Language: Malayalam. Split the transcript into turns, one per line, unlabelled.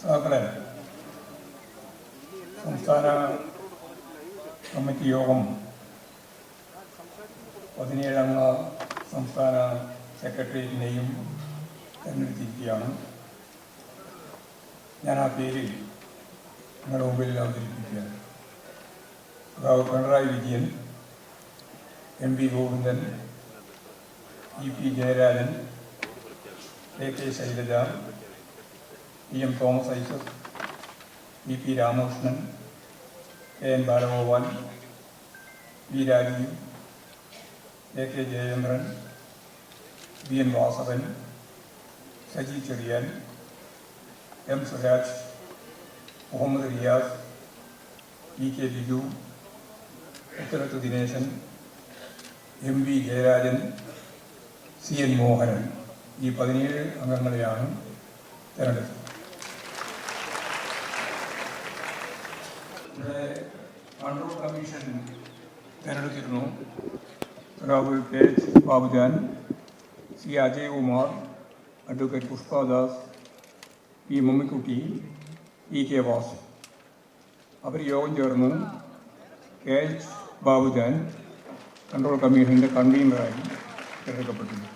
സഹകളെ സംസ്ഥാന കമ്മിറ്റി യോഗം പതിനേഴംഗ സംസ്ഥാന സെക്രട്ടേറിയറ്റിനെയും തെരഞ്ഞെടുത്തിരിക്കുകയാണ്. ഞാൻ ആ പേര് നിങ്ങളുടെ മുമ്പിൽ അവതരിപ്പിക്കുകയാണ്. അതാവ് Pinarayi Vijayan M P Govindan E P Jayarajan A K Shailaja P M Thomas Isaac V P Ramakrishnan A N Balagopal V Rajeev A K Jayachandran V N Vasavan Saji Cherian M Suraj Muhammad Riyas E K Biju Utharath Dineshan M V Jayarajan C N Mohanan. ഈ പതിനേഴ് അംഗങ്ങളെയാണ് തിരഞ്ഞെടുത്തത്. ഇവിടെ കൺട്രോൾ കമ്മീഷൻ തിരഞ്ഞെടുത്തിരുന്നു സഖാവ് K H Babujan C Ajay Kumar advocate Pushpadas P Mammikutty E K Vasu അവർ യോഗം ചേർന്ന് കെ എച്ച് ബാബുജാൻ കൺട്രോൾ കമ്മീഷൻ്റെ കൺവീനറായി തിരഞ്ഞെടുക്കപ്പെട്ടിട്ടുണ്ട്